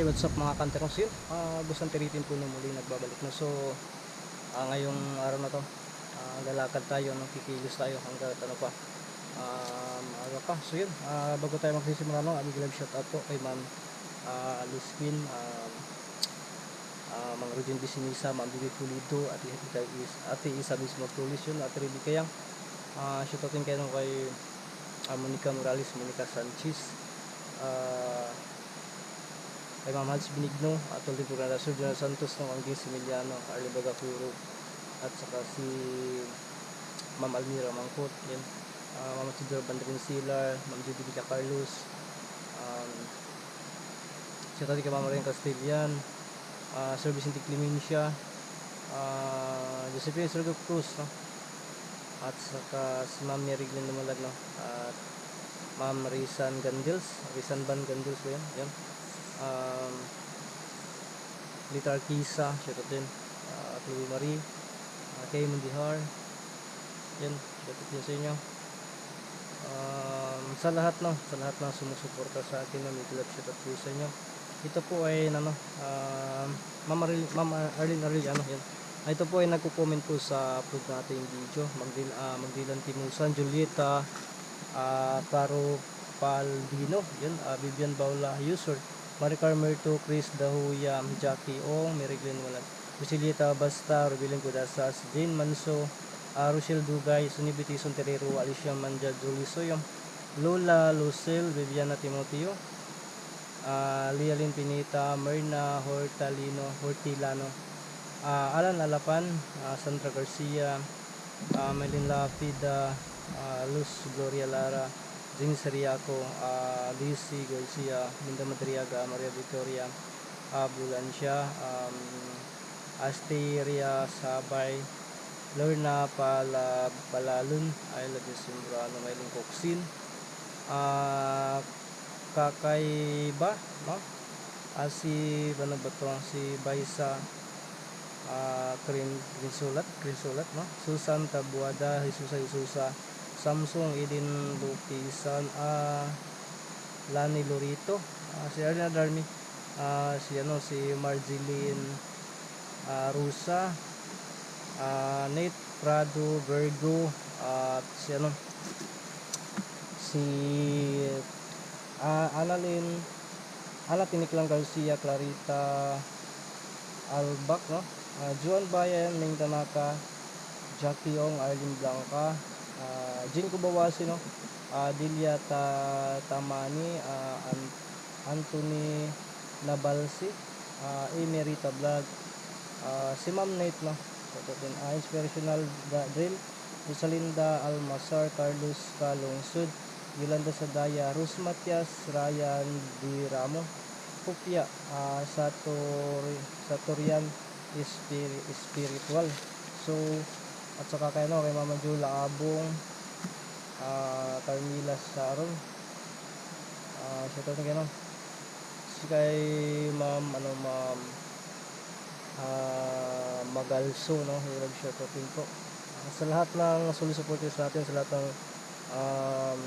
Hey, what's up mga kanterong yun? Uh, Busang Tiritin po na muli nagbabalik na. So, ah, ngayong araw na to, ah, lalakad tayo, no? kikilos tayo hanggang ano pa, um, aga pa. So yun, ah, bago tayo magsisimula no, amig live shout out po kay Ma'am uh, Liz Queen, um, uh, Mang Rudin Bisinisa, Ma'am Bibi Pulido, at Ate, Is, Ate Isa mismo Tulis yun, at Ribi Kayang. Uh, shout outin kayo no, kay ah, Monica Morales, Monica Sanchez, ah, kay Ma'am Hans Benigno, at ulit po na Sir Jonah Santos ng Angging Similiano, Carly Bagapuro, at saka si Ma'am Almira Mangkot, yan. Uh, Ma'am Sidor Bandrin Silar, Ma'am Judy Villa Carlos, um, si Tati kay Ma'am Ren Castellan, uh, Sir Vicente Clemencia, uh, Josephine Sergio Cruz, no? at saka si Ma'am Meriglin Lumalag, no? at Ma'am Risan Gandils, Risan Ban Gandils ba yan? Yan um, Litar Kisa, shoutout din. Uh, Louie Marie uh, kay Mundihar yan, shoutout din sa inyo. Um, sa lahat no, sa lahat na sumusuporta sa akin na may club shoutout po sa inyo. Ito po ay ano, um, Ma'am Arlene, Ma'am Arlene Arlene ano yan. Ah, ito po ay nagko-comment po sa upload nating video. Magdil, uh, Magdilan Timusan, Julieta uh, Caro Paldino. Yan, uh, Vivian Baula user Maricar Merto, Chris Dahuya, Jackie Ong, Meriglin Walan, Lucilita Basta, Rubilin Kudasas, Jane Manso, uh, Rochelle Dugay, Sunibiti Sonterero, Alicia Manja, Julie Soyom, Lola Lucille, Viviana Timoteo, uh, Lialin Pinita, Myrna Hortalino, Hortilano, uh, Alan Alapan, uh, Sandra Garcia, uh, Melin Lapida, uh, Luz Gloria Lara, Jing Seriaco, uh, Lizzie Garcia, Linda Madriaga, Maria Victoria, uh, Bulancia, um, Asteria Sabay, Lorna Pala, Palalun, Ayla de Simbrano, Maylin Coxin, uh, Kakaiba, no? Uh, si, ano ba to? Si Baisa, uh, Krin, Krinsulat, Krinsulat, no? Susan Tabuada, Jesusa Jesusa, Samsung Edin Lupisan, ah, Lani Lorito, ah, si Arna Darmi, ah, si ano si Marjeline ah, Rusa, ah, Nate Prado Virgo, at si ano si ah, Annalyn Ana Tiniklang Garcia, Clarita Albak, no? Ah, Juan Bayan, Ming Tanaka, Jackie Ong, Arlene Blanca, uh, Jin Kubawasi no? Uh, Tamani uh, An- Anthony Nabalsi uh, Emerita Vlog uh, si Ma'am Nate no? Ito din uh, Inspirational Drill Rosalinda Almasar Carlos Calungsud Yolanda Sadaya Rus Matias Ryan Di Ramo Pupya uh, Satori Satorian Espir- Spiritual so at saka kay ano kay Mama Jula Abong ah Carmila Sharon ah shout out kay no si kay Ma'am ano Ma'am ah Magalso no? Hirap shout out din po. Sa lahat ng solid supporters natin sa lahat ng um,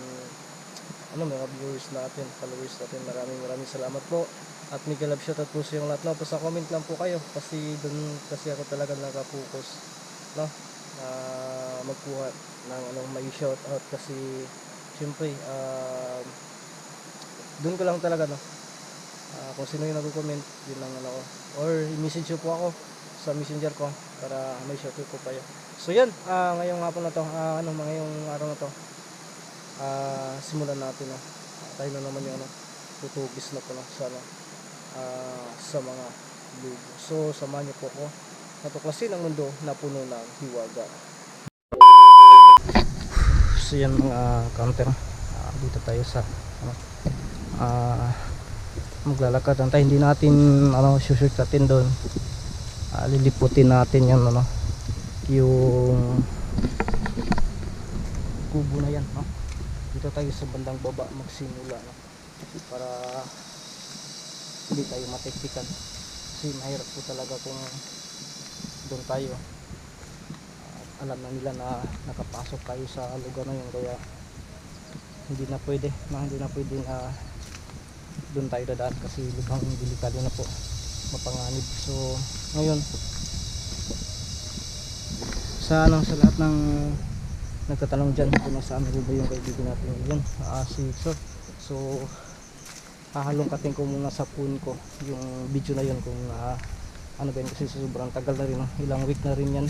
ano mga viewers natin followers natin maraming maraming salamat po. At mega love shoutout po sa yung lahat no? Sa comment lang po kayo kasi doon kasi ako talaga nakapokus no? Na magkuha ng anong may shout out kasi syempre uh, doon ko lang talaga no? Ah, kung sino yung nagko-comment yun lang ano ko or i-message po ako sa messenger ko para may shout out ko kayo. So yan ah, ngayong hapon na to ah, ano ngayong araw na to ah, simulan natin no? Tayo na naman yung ano tutugis na po no? Sa ano, ah, sa mga lugo so samahan niyo po ako. Natuklasin ang mundo na puno ng hiwaga. So yan mga counter. Ah, dito tayo sa ano, ah, maglalakad tayo. Hindi natin ano, susurkatin doon. Ah, liliputin natin yan ano, yung kubo na yan no? dito tayo sa bandang baba magsimula no? para hindi tayo matektikan kasi mahirap po talaga kung doon tayo alam na nila na nakapasok tayo sa lugar na yun kaya hindi na pwede no? hindi na pwede na doon tayo dadaan kasi lubhang delikado na po mapanganib so ngayon sa ano sa lahat ng nagtatanong dyan kung nasa amin ba yung kaibigan natin yun ah, si Sir so hahalongkatin ko muna sa phone ko yung video na yun kung ah, ano ba yun kasi sobrang tagal na rin no? ilang week na rin yan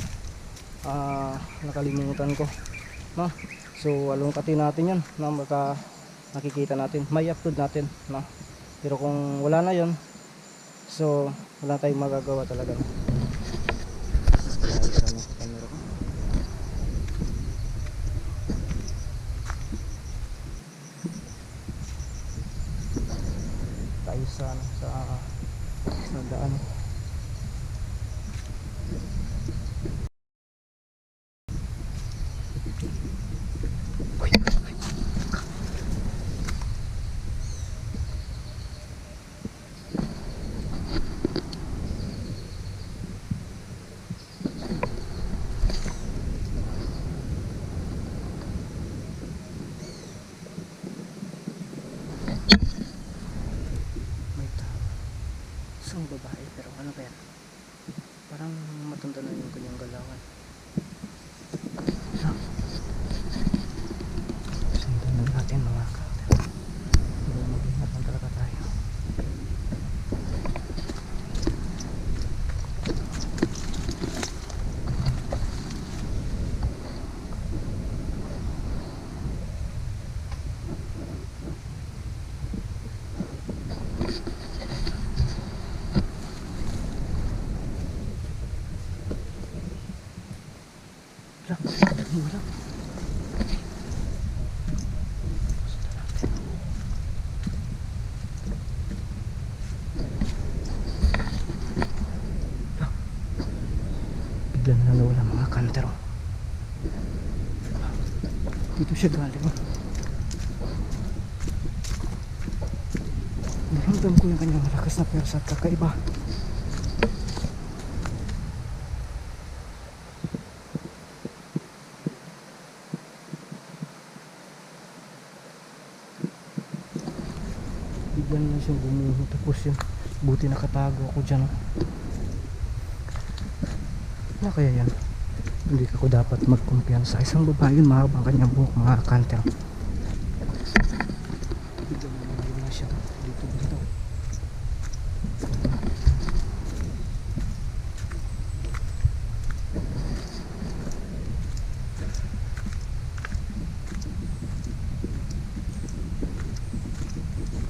ah, nakalimutan ko no? so halongkatin natin yan na maka nakikita natin may upload natin no? pero kung wala na yon so wala tayong magagawa talaga no? Ayos ang camera ko. tayo sa ano, sa sa daan may tao isang babae pero ano kaya parang matanda na yung kanyang galawan Ah. sundan na natin mga kapatid hindi mag-ingat lang talaga tayo wala wala bigla na nawala mga kantero. Dito siya galing. Naramdam ko yung kanyang malakas na persa at kakaiba. Bigla na siyang gumuho tapos yun buti nakatago ako dyan ano kaya yan? Hindi ako dapat magkumpiyansa. Isang babae yun mahabang kanyang buhok mga kanter bigla na nawala siya dito dito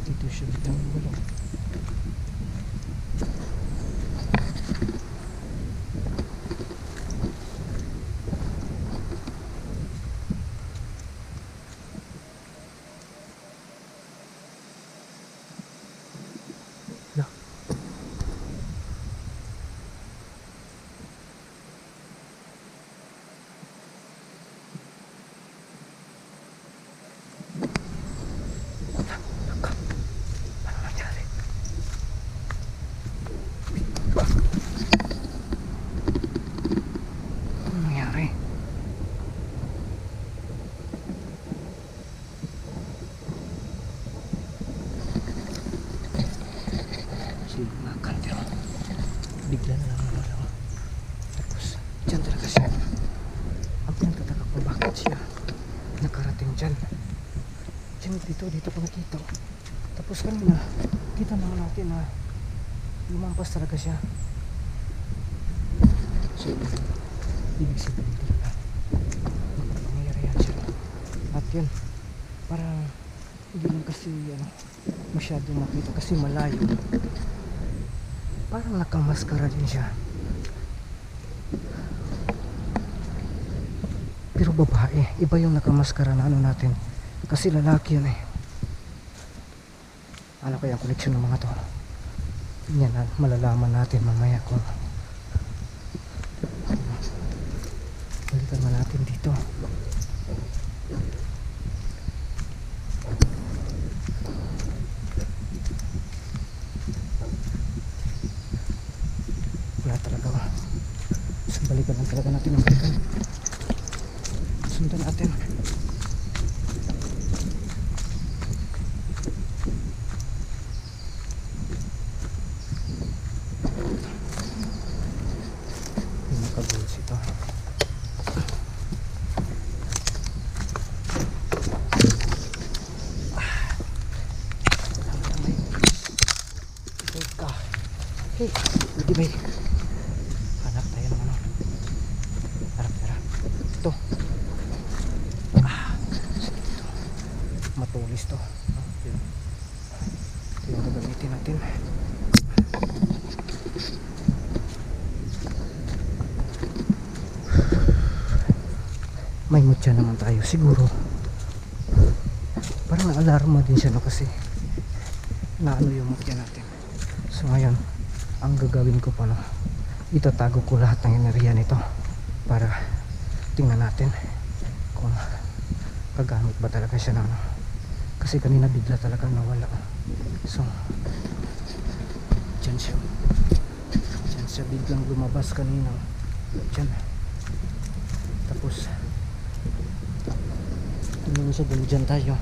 dito siya biglang wala Yeah. Paano nangyari? Ano nangyari? Sige mga kantero. Bigla na lang nawala ko. Tapos, dyan talaga siya. Ang pinagtataka ko bakit siya nakarating dyan. Dyan dito, dito ko nakita. ko. Tapos kanina, kita naman natin na lumampas talaga siya. So, ibig sabihin talaga, makapangyarihan siya. At yun, parang hindi lang kasi ano, masyado makita kasi malayo. Parang nakamaskara din siya. Pero babae, iba yung nakamaskara na ano natin. Kasi lalaki yun eh ano kaya ang koneksyon ng mga to. Yan ang malalaman natin mamaya kung balikan na natin dito. Wala talaga. Balikan lang talaga natin ang balikan. Sundan natin. May mutya naman tayo siguro. Parang alarma din siya no kasi naano yung mutya natin. So ngayon, ang gagawin ko pa no, itatago ko lahat ng enerhiya nito para tingnan natin kung kagamit ba talaga siya ng ano. Kasi kanina bigla talaga nawala. So, dyan siya. Dyan siya biglang lumabas kanina. Dyan. Tapos, siya dun dyan tayo.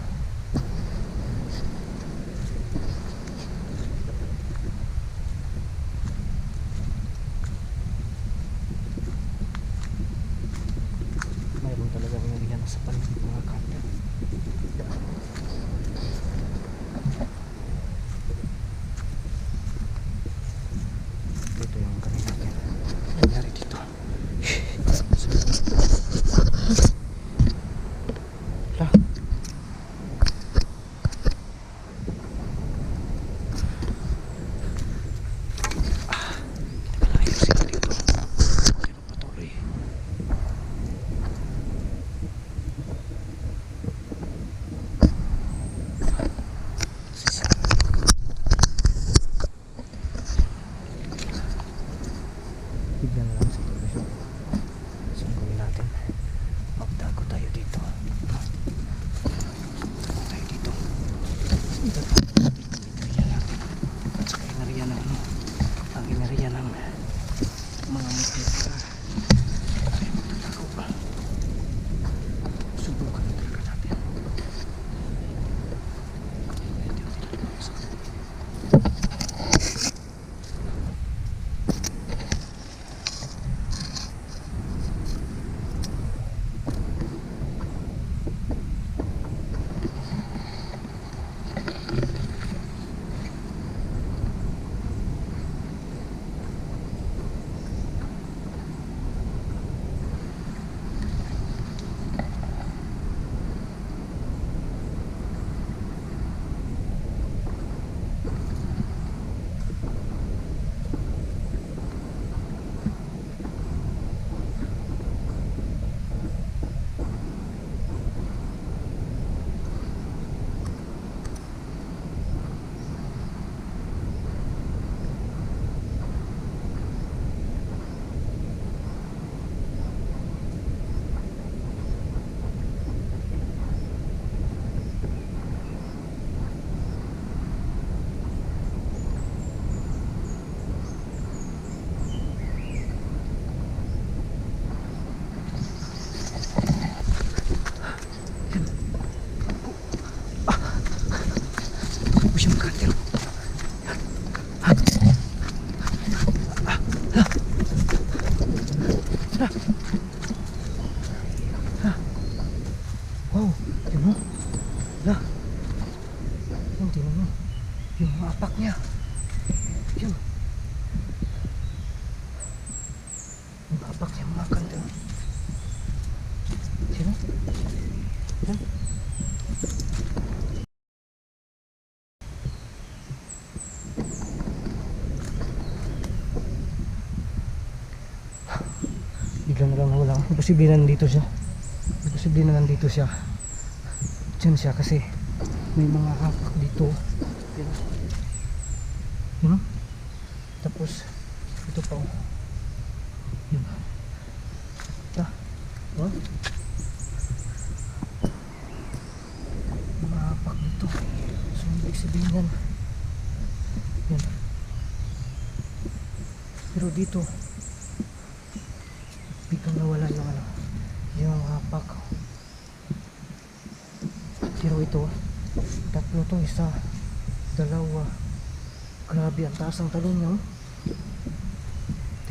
Bigla na lang nawala. Imposible na nandito siya. Imposible na nandito siya. Diyan siya kasi may mga hapak dito. Yun. Tapos, ito pa. oh. Yun. Ta. Oh. Mga hapak dito. So, ibig sabihin yan. Yan. Pero dito, big Dito nawala yung ano, yung hapak. Pero ito, tatlo to, isa, dalawa. Grabe, ang taas ng talon niya. oh.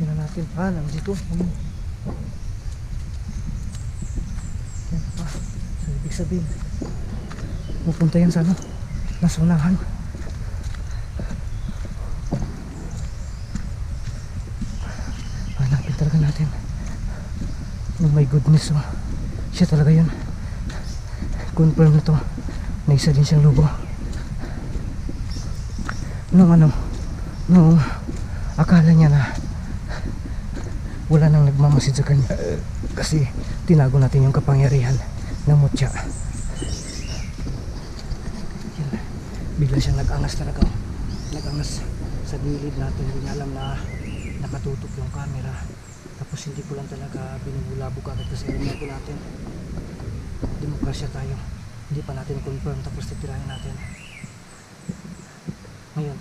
Tingnan natin. Ah, nandito. Ano? Yan pa. So, ibig sabihin, pupunta yan sa ano, nasa unahan. Hanapin talaga natin. Oh my goodness, oh. Siya talaga yun. Confirm na to. Na isa din siyang lubo. Nung ano, nung akala niya na wala nang nagmamasid sa kanya. Kasi tinago natin yung kapangyarihan ng mutya. Bigla siyang nag-angas talaga. Nag-angas sa gilid natin. Hindi alam na nakatutok yung camera. Tapos hindi ko lang talaga binubulabog agad kasi alam ko natin. Demokrasya tayo. Hindi pa natin confirm tapos titirahin natin. Ngayon,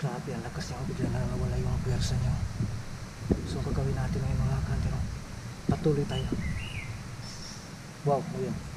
grabe ang lakas niya bigla na nawala yung pwersa niya. So ang gagawin natin ngayon mga kantero, patuloy tayo. Wow, ngayon.